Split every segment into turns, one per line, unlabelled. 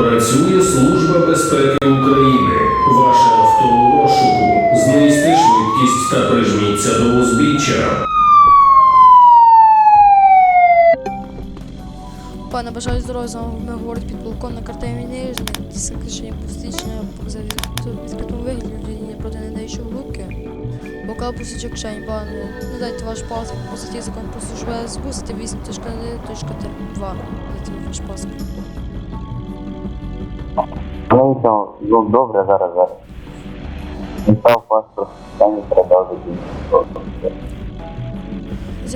Працює Служба безпеки України. Ваше авто у розшуку. Знизьте швидкість та прижміться до узбіччя.
Пане, бажаю здоров'я, з вами говорить підполковник Артемій Нижний. Посвідчення показав в відкритому вигляді людині проти не даючи в руки. Бокал кишень, пане, не дайте ваш паспорт по статті закон про службу СБУ, статті 8.1.2. Дайте ваш паспорт.
Ну, то, ну, добре, зараз, зараз. Не став паспорт, стані передав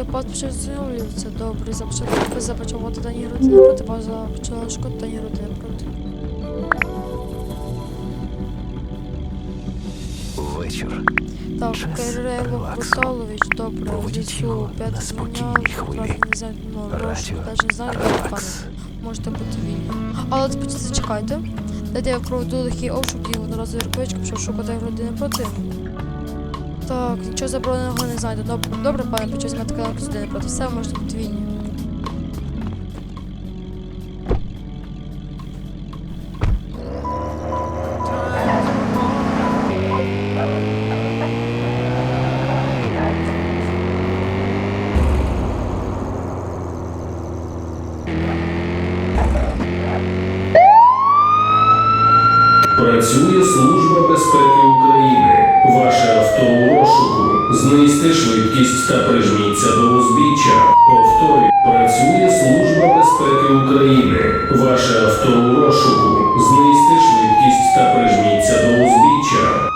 паспорт, що встановлюється, добре, започав ви започавати дані родини проти вас, започала шкода дані родини проти.
Вечір.
Так,
Час
Кирило
релаксу.
Хрусталович, добре,
Проведіть
лісу,
його на спокійній хвилі.
не
Радіо.
не.
Релакс.
Можете бути вільні. Але тепер зачекайте. Дайте я проведу лихий обшук і одноразові рукавички, щоб шукати родини проти. Так, нічого забороненого не знайду. Добре, добре, пане, почусь на таке людини проти. Все, можете бути вільні.
Працює Служба безпеки України. Ваше авто у розшуку. Знизьте швидкість та прижміться до узбіччя. Повторюю, працює Служба безпеки України. Ваше авто у розшуку. Знизьте швидкість та прижміться до узбіччя.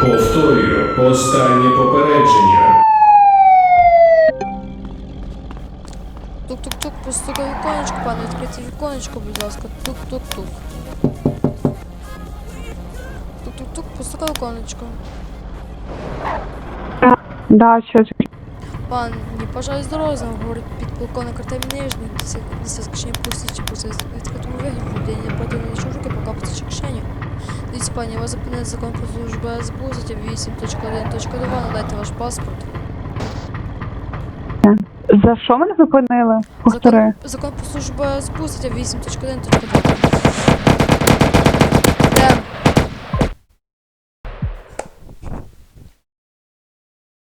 Повторюю, останнє попередження.
Тук-тук-тук, постукай віконечко, пане, відкрийте віконечко, будь ласка. Тук-тук-тук. Віконечко.
Да, сейчас.
Пан, не бажаю здоров'я, з вами говорить підполковник Артемій Нижний. Скажімо, пустить по відкритому вигляді людині проти не руки, поки посичі кишені. Дивіться, пані, вас зупинить закон про службу СБУ, стаття 8.1.2, надайте ваш паспорт.
За що мене зупинили? Повтори.
Закон, закон про службу СБУ, стаття 8.1.2.